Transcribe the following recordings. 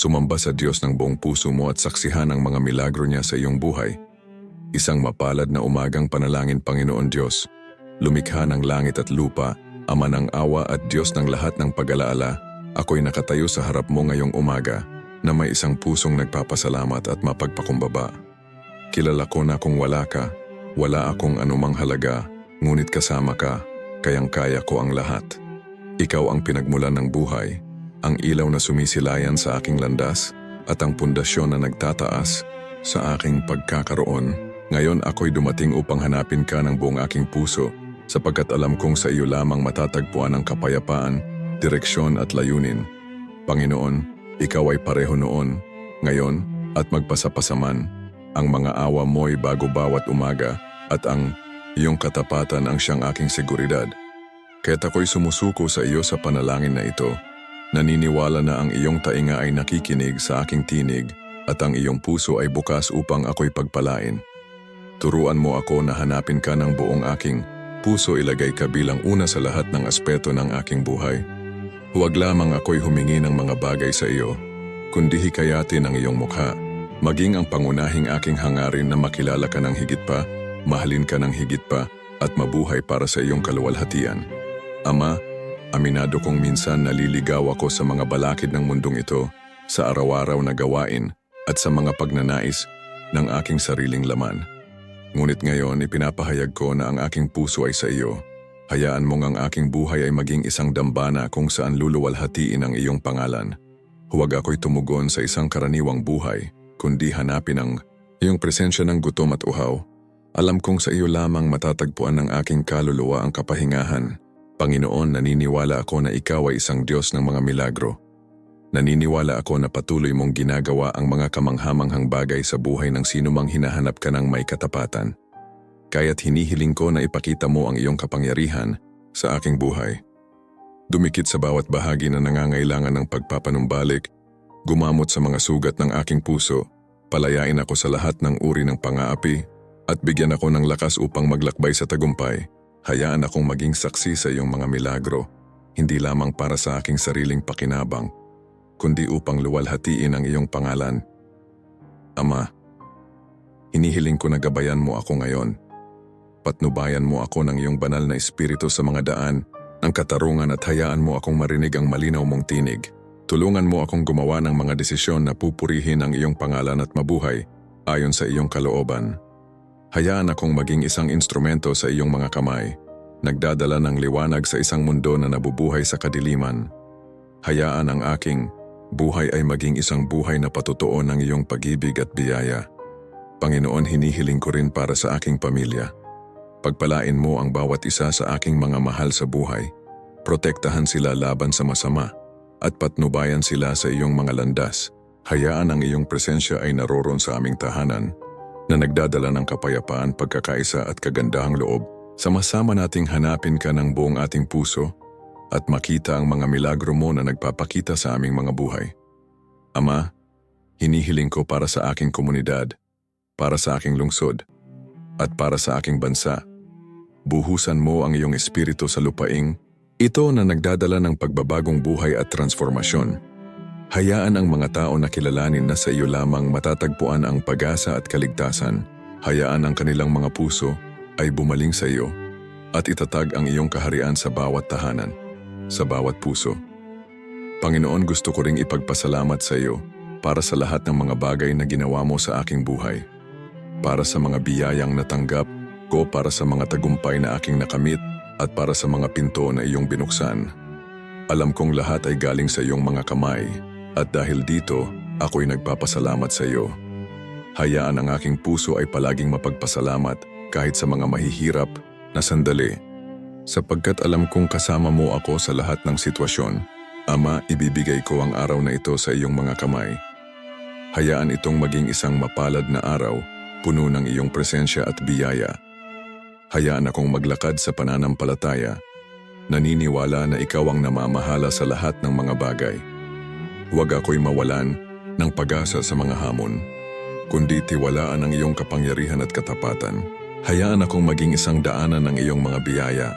Sumamba sa Diyos ng buong puso mo at saksihan ang mga milagro niya sa iyong buhay. Isang mapalad na umagang panalangin Panginoon Diyos. Lumikha ng langit at lupa, Ama ng awa at Diyos ng lahat ng pag-alaala, ako'y nakatayo sa harap mo ngayong umaga na may isang pusong nagpapasalamat at mapagpakumbaba. Kilala ko na kung wala ka, wala akong anumang halaga, ngunit kasama ka, kayang-kaya ko ang lahat. Ikaw ang pinagmulan ng buhay, ang ilaw na sumisilayan sa aking landas, at ang pundasyon na nagtataas sa aking pagkakaroon. Ngayon ako'y dumating upang hanapin ka ng buong aking puso, sapagkat alam kong sa iyo lamang matatagpuan ang kapayapaan, direksyon at layunin. Panginoon, ikaw ay pareho noon, ngayon, at magpasapasaman. Ang mga awa mo'y bago bawat umaga, at ang iyong katapatan ang siyang aking seguridad. Kaya't ako'y sumusuko sa iyo sa panalangin na ito. Naniniwala na ang iyong tainga ay nakikinig sa aking tinig at ang iyong puso ay bukas upang ako'y pagpalain. Turuan mo ako na hanapin ka ng buong aking puso ilagay ka bilang una sa lahat ng aspeto ng aking buhay. Huwag lamang ako'y humingi ng mga bagay sa iyo, kundi hikayatin ang iyong mukha. Maging ang pangunahing aking hangarin na makilala ka ng higit pa, mahalin ka ng higit pa, at mabuhay para sa iyong kaluwalhatian. Ama, aminado kong minsan naliligaw ako sa mga balakid ng mundong ito, sa araw-araw na gawain, at sa mga pagnanais ng aking sariling laman. Ngunit ngayon ipinapahayag ko na ang aking puso ay sa iyo. Hayaan mong ang aking buhay ay maging isang dambana kung saan luluwalhatiin ang iyong pangalan. Huwag ako'y tumugon sa isang karaniwang buhay, kundi hanapin ang iyong presensya ng gutom at uhaw. Alam kong sa iyo lamang matatagpuan ng aking kaluluwa ang kapahingahan. Panginoon, naniniwala ako na ikaw ay isang Diyos ng mga milagro. Naniniwala ako na patuloy mong ginagawa ang mga kamanghamanghang bagay sa buhay ng sinumang hinahanap ka ng may katapatan. Kaya't hinihiling ko na ipakita mo ang iyong kapangyarihan sa aking buhay. Dumikit sa bawat bahagi na nangangailangan ng pagpapanumbalik, gumamot sa mga sugat ng aking puso, palayain ako sa lahat ng uri ng pangaapi, at bigyan ako ng lakas upang maglakbay sa tagumpay. Hayaan akong maging saksi sa iyong mga milagro, hindi lamang para sa aking sariling pakinabang, kundi upang luwalhatiin ang iyong pangalan. Ama, hinihiling ko na gabayan mo ako ngayon. Patnubayan mo ako ng iyong banal na espiritu sa mga daan, ang katarungan at hayaan mo akong marinig ang malinaw mong tinig. Tulungan mo akong gumawa ng mga desisyon na pupurihin ang iyong pangalan at mabuhay ayon sa iyong kalooban. Hayaan akong maging isang instrumento sa iyong mga kamay, nagdadala ng liwanag sa isang mundo na nabubuhay sa kadiliman. Hayaan ang aking buhay ay maging isang buhay na patutuo ng iyong pag-ibig at biyaya. Panginoon, hinihiling ko rin para sa aking pamilya. Pagpalain mo ang bawat isa sa aking mga mahal sa buhay. Protektahan sila laban sa masama at patnubayan sila sa iyong mga landas. Hayaan ang iyong presensya ay naroron sa aming tahanan na nagdadala ng kapayapaan, pagkakaisa at kagandahang loob. Sama-sama nating hanapin ka ng buong ating puso at makita ang mga milagro mo na nagpapakita sa aming mga buhay. Ama, hinihiling ko para sa aking komunidad, para sa aking lungsod, at para sa aking bansa. Buhusan mo ang iyong espiritu sa lupaing, ito na nagdadala ng pagbabagong buhay at transformasyon. Hayaan ang mga tao na kilalanin na sa iyo lamang matatagpuan ang pag-asa at kaligtasan. Hayaan ang kanilang mga puso ay bumaling sa iyo at itatag ang iyong kaharian sa bawat tahanan, sa bawat puso. Panginoon, gusto ko ring ipagpasalamat sa iyo para sa lahat ng mga bagay na ginawa mo sa aking buhay. Para sa mga biyayang natanggap ko para sa mga tagumpay na aking nakamit at para sa mga pinto na iyong binuksan. Alam kong lahat ay galing sa iyong mga kamay at dahil dito, ako'y nagpapasalamat sa iyo. Hayaan ang aking puso ay palaging mapagpasalamat kahit sa mga mahihirap na sandali. Sapagkat alam kong kasama mo ako sa lahat ng sitwasyon, Ama, ibibigay ko ang araw na ito sa iyong mga kamay. Hayaan itong maging isang mapalad na araw, puno ng iyong presensya at biyaya. Hayaan akong maglakad sa pananampalataya, naniniwala na ikaw ang namamahala sa lahat ng mga bagay. Huwag ako'y mawalan ng pag-asa sa mga hamon, kundi tiwalaan ang iyong kapangyarihan at katapatan. Hayaan akong maging isang daanan ng iyong mga biyaya,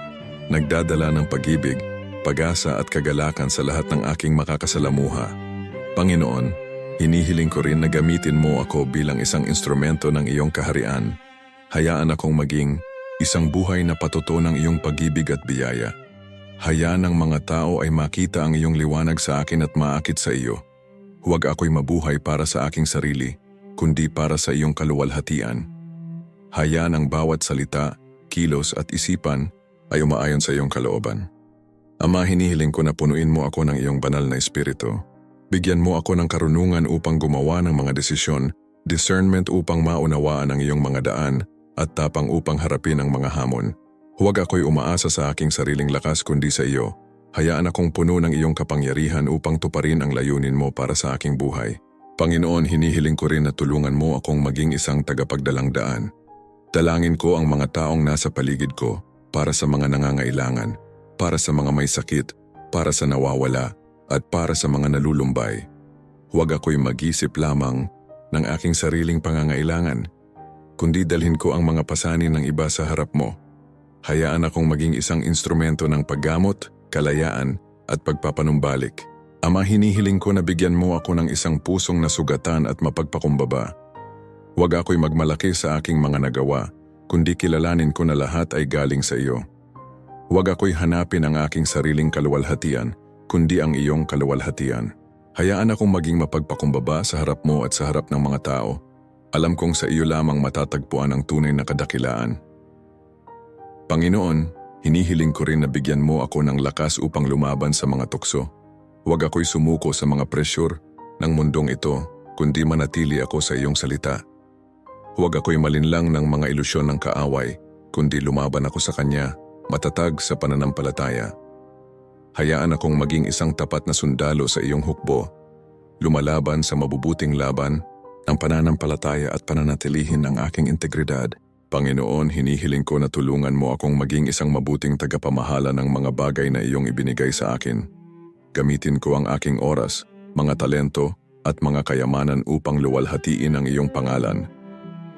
nagdadala ng pag-ibig, pag-asa at kagalakan sa lahat ng aking makakasalamuha. Panginoon, hinihiling ko rin na gamitin mo ako bilang isang instrumento ng iyong kaharian. Hayaan akong maging isang buhay na patuto ng iyong pag-ibig at biyaya. Hayaan ng mga tao ay makita ang iyong liwanag sa akin at maakit sa iyo. Huwag ako'y mabuhay para sa aking sarili, kundi para sa iyong kaluwalhatian. Hayaan ang bawat salita, kilos at isipan ay umaayon sa iyong kalooban. Ama, hinihiling ko na punuin mo ako ng iyong banal na espiritu. Bigyan mo ako ng karunungan upang gumawa ng mga desisyon, discernment upang maunawaan ang iyong mga daan, at tapang upang harapin ang mga hamon. Huwag ako'y umaasa sa aking sariling lakas kundi sa iyo. Hayaan akong puno ng iyong kapangyarihan upang tuparin ang layunin mo para sa aking buhay. Panginoon, hinihiling ko rin na tulungan mo akong maging isang tagapagdalang daan. Dalangin ko ang mga taong nasa paligid ko para sa mga nangangailangan, para sa mga may sakit, para sa nawawala, at para sa mga nalulumbay. Huwag ako'y mag-isip lamang ng aking sariling pangangailangan, kundi dalhin ko ang mga pasanin ng iba sa harap mo. Hayaan akong maging isang instrumento ng paggamot, kalayaan, at pagpapanumbalik. Ama, hinihiling ko na bigyan mo ako ng isang pusong nasugatan at mapagpakumbaba. Huwag ako'y magmalaki sa aking mga nagawa, kundi kilalanin ko na lahat ay galing sa iyo. Huwag ako'y hanapin ang aking sariling kaluwalhatian, kundi ang iyong kaluwalhatian. Hayaan akong maging mapagpakumbaba sa harap mo at sa harap ng mga tao. Alam kong sa iyo lamang matatagpuan ang tunay na kadakilaan. Panginoon, hinihiling ko rin na bigyan mo ako ng lakas upang lumaban sa mga tukso. Huwag ako'y sumuko sa mga presyur ng mundong ito, kundi manatili ako sa iyong salita. Huwag ako'y malinlang ng mga ilusyon ng kaaway, kundi lumaban ako sa Kanya, matatag sa pananampalataya. Hayaan akong maging isang tapat na sundalo sa iyong hukbo, lumalaban sa mabubuting laban ng pananampalataya at pananatilihin ang aking integridad. Panginoon, hinihiling ko na tulungan mo akong maging isang mabuting tagapamahala ng mga bagay na iyong ibinigay sa akin. Gamitin ko ang aking oras, mga talento, at mga kayamanan upang luwalhatiin ang iyong pangalan.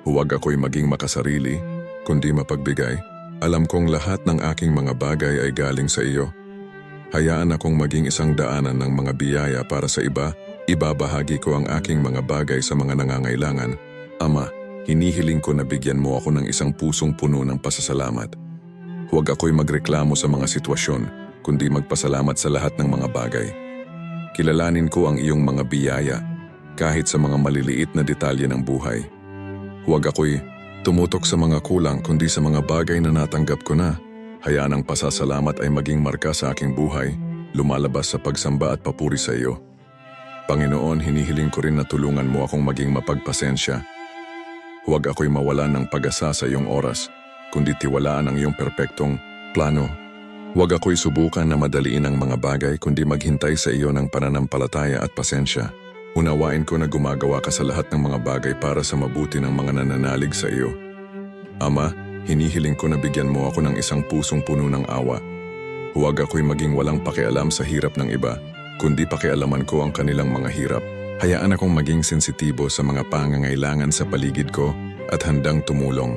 Huwag ako'y maging makasarili, kundi mapagbigay. Alam kong lahat ng aking mga bagay ay galing sa iyo. Hayaan akong maging isang daanan ng mga biyaya para sa iba, ibabahagi ko ang aking mga bagay sa mga nangangailangan. Ama, hinihiling ko na bigyan mo ako ng isang pusong puno ng pasasalamat. Huwag ako'y magreklamo sa mga sitwasyon, kundi magpasalamat sa lahat ng mga bagay. Kilalanin ko ang iyong mga biyaya, kahit sa mga maliliit na detalye ng buhay. Huwag ako'y tumutok sa mga kulang kundi sa mga bagay na natanggap ko na. Hayaan ang pasasalamat ay maging marka sa aking buhay, lumalabas sa pagsamba at papuri sa iyo. Panginoon, hinihiling ko rin na tulungan mo akong maging mapagpasensya. Huwag ako'y mawalan ng pag-asa sa iyong oras, kundi tiwalaan ang iyong perpektong plano. Huwag ako'y subukan na madaliin ang mga bagay kundi maghintay sa iyo ng pananampalataya at pasensya. Unawain ko na gumagawa ka sa lahat ng mga bagay para sa mabuti ng mga nananalig sa iyo. Ama, hinihiling ko na bigyan mo ako ng isang pusong puno ng awa. Huwag ako'y maging walang pakialam sa hirap ng iba, kundi pakialaman ko ang kanilang mga hirap. Hayaan akong maging sensitibo sa mga pangangailangan sa paligid ko at handang tumulong.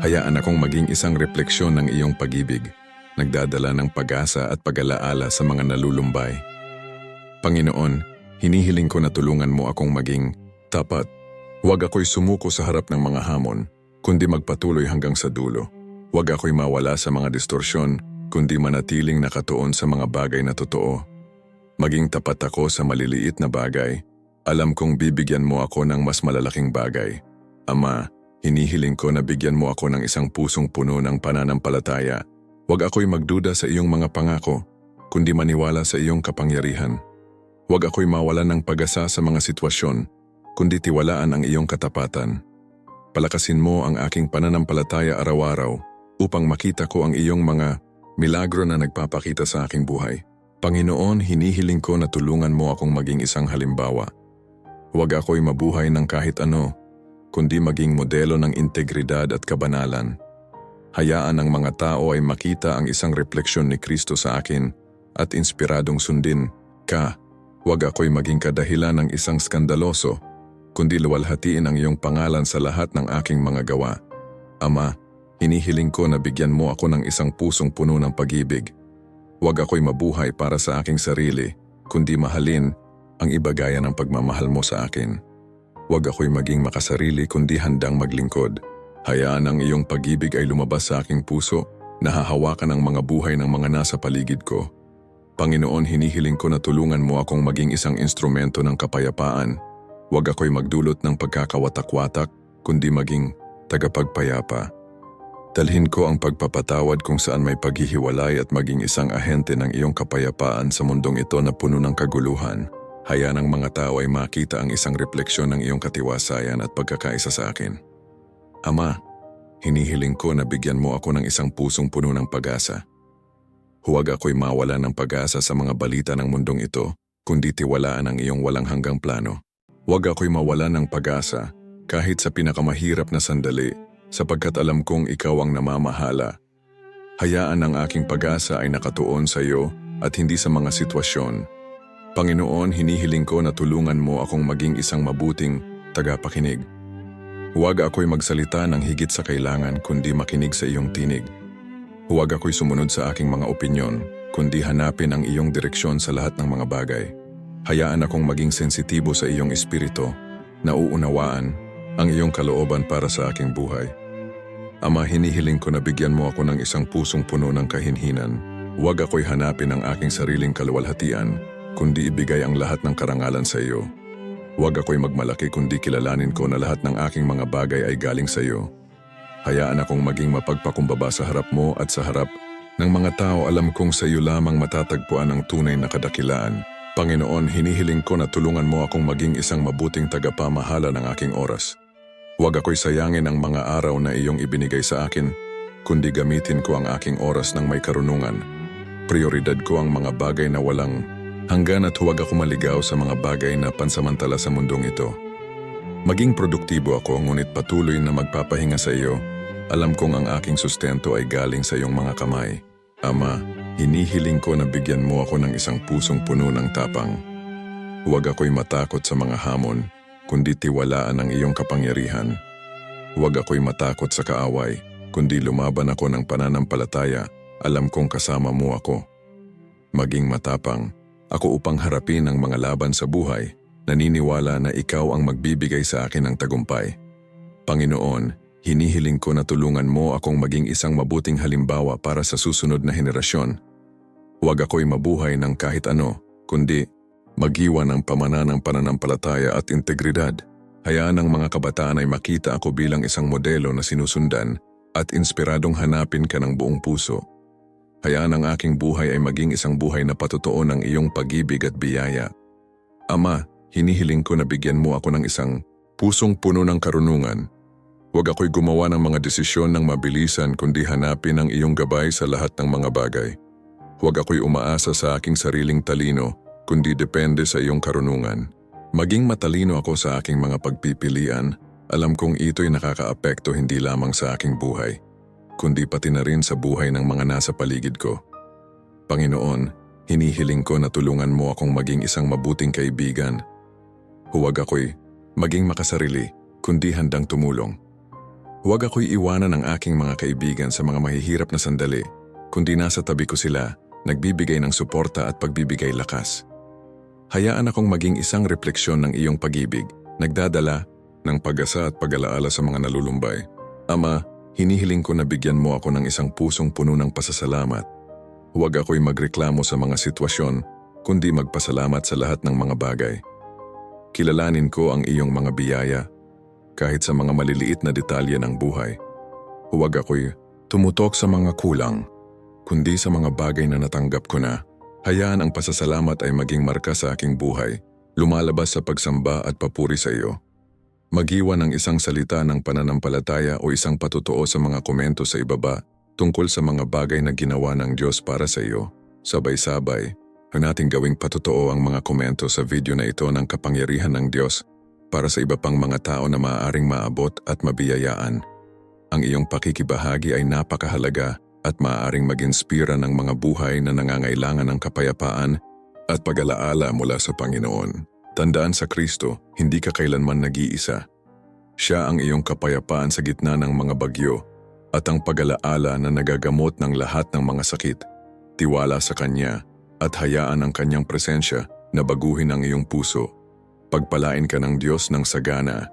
Hayaan akong maging isang refleksyon ng iyong pag-ibig, nagdadala ng pag-asa at pag-alaala sa mga nalulumbay. Panginoon, hinihiling ko na tulungan mo akong maging tapat. Huwag ako'y sumuko sa harap ng mga hamon, kundi magpatuloy hanggang sa dulo. Huwag ako'y mawala sa mga distorsyon, kundi manatiling nakatuon sa mga bagay na totoo. Maging tapat ako sa maliliit na bagay. Alam kong bibigyan mo ako ng mas malalaking bagay. Ama, hinihiling ko na bigyan mo ako ng isang pusong puno ng pananampalataya. Huwag ako'y magduda sa iyong mga pangako, kundi maniwala sa iyong kapangyarihan. Huwag ako'y mawalan ng pag-asa sa mga sitwasyon, kundi tiwalaan ang iyong katapatan. Palakasin mo ang aking pananampalataya araw-araw upang makita ko ang iyong mga milagro na nagpapakita sa aking buhay. Panginoon, hinihiling ko na tulungan mo akong maging isang halimbawa. Huwag ako'y mabuhay ng kahit ano, kundi maging modelo ng integridad at kabanalan. Hayaan ang mga tao ay makita ang isang refleksyon ni Kristo sa akin at inspiradong sundin ka. Huwag ako'y maging kadahilan ng isang skandaloso, kundi luwalhatiin ang iyong pangalan sa lahat ng aking mga gawa. Ama, hinihiling ko na bigyan mo ako ng isang pusong puno ng pag-ibig. Huwag ako'y mabuhay para sa aking sarili, kundi mahalin ang iba gaya ng pagmamahal mo sa akin. Huwag ako'y maging makasarili kundi handang maglingkod. Hayaan ang iyong pag-ibig ay lumabas sa aking puso, nahahawakan ang mga buhay ng mga nasa paligid ko. Panginoon, hinihiling ko na tulungan mo akong maging isang instrumento ng kapayapaan. Huwag ako'y magdulot ng pagkakawatak-watak, kundi maging tagapagpayapa. Dalhin ko ang pagpapatawad kung saan may paghihiwalay at maging isang ahente ng iyong kapayapaan sa mundong ito na puno ng kaguluhan. Hayaan ang mga tao ay makita ang isang refleksyon ng iyong katiwasayan at pagkakaisa sa akin. Ama, hinihiling ko na bigyan mo ako ng isang pusong puno ng pag-asa. Huwag ako'y mawala ng pag-asa sa mga balita ng mundong ito, kundi tiwalaan ang iyong walang hanggang plano. Huwag ako'y mawala ng pag-asa kahit sa pinakamahirap na sandali sapagkat alam kong ikaw ang namamahala. Hayaan ang aking pag-asa ay nakatuon sa iyo at hindi sa mga sitwasyon. Panginoon, hinihiling ko na tulungan mo akong maging isang mabuting tagapakinig. Huwag ako'y magsalita ng higit sa kailangan kundi makinig sa iyong tinig. Huwag ako'y sumunod sa aking mga opinyon, kundi hanapin ang iyong direksyon sa lahat ng mga bagay. Hayaan akong maging sensitibo sa iyong espiritu, na uunawaan ang iyong kalooban para sa aking buhay. Ama, hinihiling ko na bigyan mo ako ng isang pusong puno ng kahinhinan. Huwag ako'y hanapin ang aking sariling kaluwalhatian, kundi ibigay ang lahat ng karangalan sa iyo. Huwag ako'y magmalaki kundi kilalanin ko na lahat ng aking mga bagay ay galing sa iyo. Hayaan akong maging mapagpakumbaba sa harap mo at sa harap ng mga tao alam kong sa iyo lamang matatagpuan ang tunay na kadakilaan. Panginoon, hinihiling ko na tulungan mo akong maging isang mabuting tagapamahala ng aking oras. Huwag ako'y sayangin ang mga araw na iyong ibinigay sa akin, kundi gamitin ko ang aking oras ng may karunungan. Prioridad ko ang mga bagay na walang hanggan at huwag ako maligaw sa mga bagay na pansamantala sa mundong ito. Maging produktibo ako ngunit patuloy na magpapahinga sa iyo. Alam kong ang aking sustento ay galing sa iyong mga kamay. Ama, hinihiling ko na bigyan mo ako ng isang pusong puno ng tapang. Huwag ako'y matakot sa mga hamon, kundi tiwalaan ang iyong kapangyarihan. Huwag ako'y matakot sa kaaway, kundi lumaban ako ng pananampalataya, alam kong kasama mo ako. Maging matapang, ako upang harapin ang mga laban sa buhay, naniniwala na ikaw ang magbibigay sa akin ng tagumpay. Panginoon, hinihiling ko na tulungan mo akong maging isang mabuting halimbawa para sa susunod na henerasyon. Huwag ako'y mabuhay ng kahit ano, kundi magiwan ng pamana ng pananampalataya at integridad. Hayaan ang mga kabataan ay makita ako bilang isang modelo na sinusundan at inspiradong hanapin ka ng buong puso. Hayaan ang aking buhay ay maging isang buhay na patutuo ng iyong pag-ibig at biyaya. Ama, hinihiling ko na bigyan mo ako ng isang pusong puno ng karunungan. Huwag ako'y gumawa ng mga desisyon ng mabilisan kundi hanapin ang iyong gabay sa lahat ng mga bagay. Huwag ako'y umaasa sa aking sariling talino kundi depende sa iyong karunungan. Maging matalino ako sa aking mga pagpipilian, alam kong ito'y nakakaapekto hindi lamang sa aking buhay, kundi pati na rin sa buhay ng mga nasa paligid ko. Panginoon, hinihiling ko na tulungan mo akong maging isang mabuting kaibigan. Huwag ako'y maging makasarili, kundi handang tumulong. Huwag ako'y iwanan ng aking mga kaibigan sa mga mahihirap na sandali, kundi nasa tabi ko sila, nagbibigay ng suporta at pagbibigay lakas. Hayaan akong maging isang refleksyon ng iyong pag-ibig, nagdadala ng pag-asa at pag-alaala sa mga nalulumbay. Ama, hinihiling ko na bigyan mo ako ng isang pusong puno ng pasasalamat. Huwag ako'y magreklamo sa mga sitwasyon, kundi magpasalamat sa lahat ng mga bagay. Kilalanin ko ang iyong mga biyaya, kahit sa mga maliliit na detalye ng buhay. Huwag ako'y tumutok sa mga kulang, kundi sa mga bagay na natanggap ko na. Hayaan ang pasasalamat ay maging marka sa aking buhay, lumalabas sa pagsamba at papuri sa iyo. Magiwan ng isang salita ng pananampalataya o isang patutuo sa mga komento sa ibaba tungkol sa mga bagay na ginawa ng Diyos para sa iyo. Sabay-sabay, ang nating gawing patutuo ang mga komento sa video na ito ng kapangyarihan ng Diyos para sa iba pang mga tao na maaaring maabot at mabiyayaan. Ang iyong pakikibahagi ay napakahalaga at maaaring mag-inspira ng mga buhay na nangangailangan ng kapayapaan at pag-alaala mula sa Panginoon. Tandaan sa Kristo, hindi ka kailanman nag-iisa. Siya ang iyong kapayapaan sa gitna ng mga bagyo at ang pag-alaala na nagagamot ng lahat ng mga sakit. Tiwala sa Kanya at hayaan ang Kanyang presensya na baguhin ang iyong puso. Pagpalain ka ng Diyos ng sagana